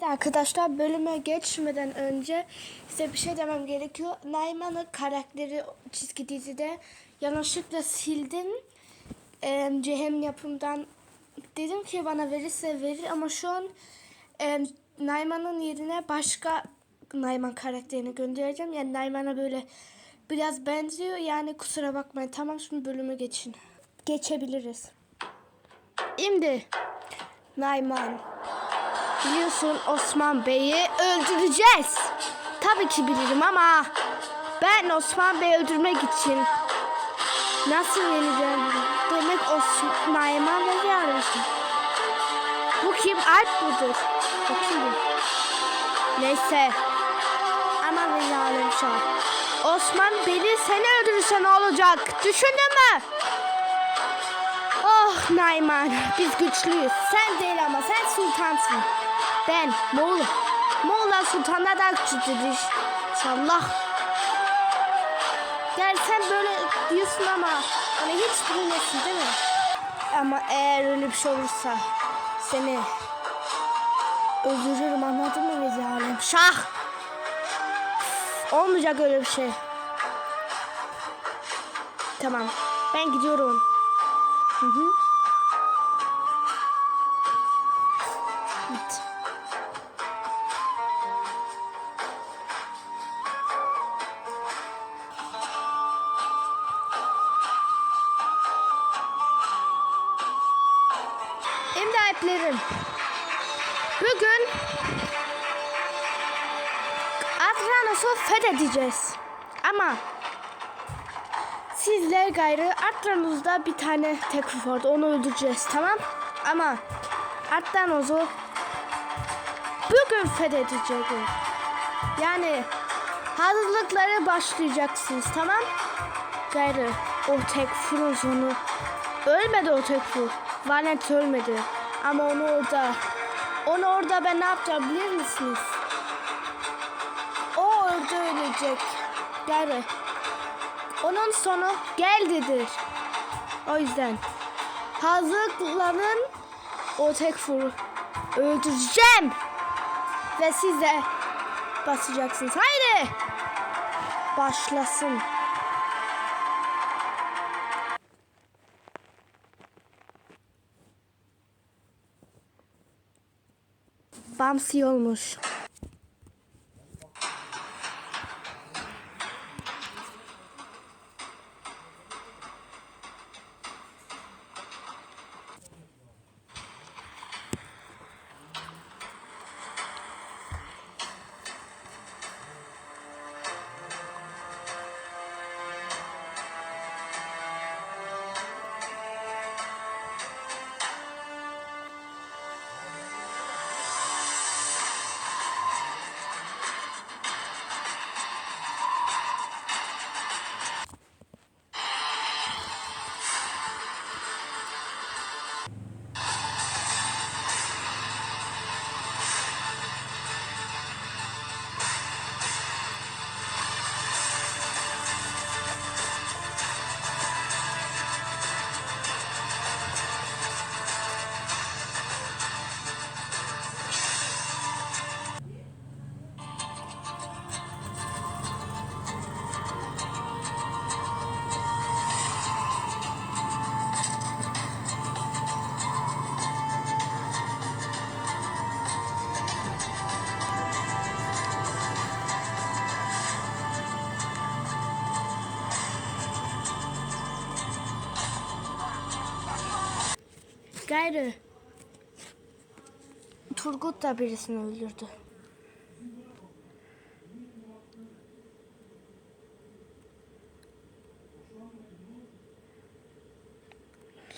Evet arkadaşlar bölüme geçmeden önce size bir şey demem gerekiyor. Nayman'ın karakteri çizgi dizide yanlışlıkla sildim. Ee, Cehem yapımdan dedim ki bana verirse verir ama şu an e, Nayman'ın yerine başka Nayman karakterini göndereceğim. Yani Nayman'a böyle biraz benziyor. Yani kusura bakmayın. Tamam şimdi bölüme geçin. Geçebiliriz. Şimdi Nayman. Biliyorsun Osman Bey'i öldüreceğiz. Tabii ki bilirim ama ben Osman Bey'i öldürmek için nasıl yeneceğim? Demek Osman Nayman ve yarışım. Bu kim? Alp budur. Bu kim? Neyse. Ama ve yarışım. Osman beni seni öldürürse ne olacak? Düşündün mü? Oh Nayman biz güçlüyüz. Sen değil ama sen sultansın. Ben Moğol. Moğollar sultanlar daha güçlüdür. İnşallah. Gel sen böyle diyorsun ama hani hiç bilmesin değil mi? Ama eğer öyle bir şey olursa seni öldürürüm anladın mı Vezi Alem? Şah! Olmayacak öyle bir şey. Tamam. Ben gidiyorum. Hı hı. Şimdi alplerim. Bugün Atranos'u fethedeceğiz. Ama sizler gayrı Atranos'da bir tane teklif vardı. Onu öldüreceğiz tamam? Ama Atranos'u bugün fethedeceğiz. Yani hazırlıkları başlayacaksınız tamam? Gayrı o tekfurun sonu ölmedi o tekfur. Valent ölmedi. Ama onu orada onu orada ben ne yapacağım bilir misiniz? O orada ölecek. Gayrı onun sonu geldidir. O yüzden hazırlanın o tekfuru öldüreceğim. Ve siz de basacaksınız. Haydi. Başlasın. Bamsi olmuş. Gayrı. Turgut da birisini öldürdü.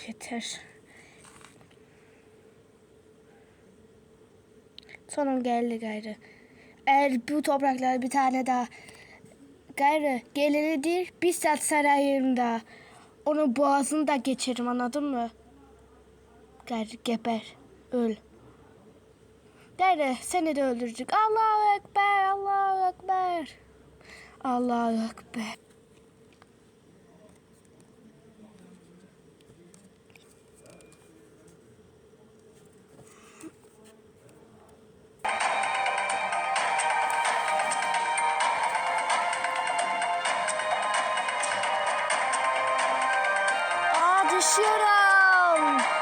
Yeter. Sonum geldi gayrı. Eğer bu topraklar bir tane daha gayrı geliridir bizzat sarayımda onun boğazını da geçerim anladın mı? Ger, geber. Öl. Nerede? Seni de öldürecek. Allahu Ekber, Allahu Ekber. Allahu Ekber. Aa düşüyorum.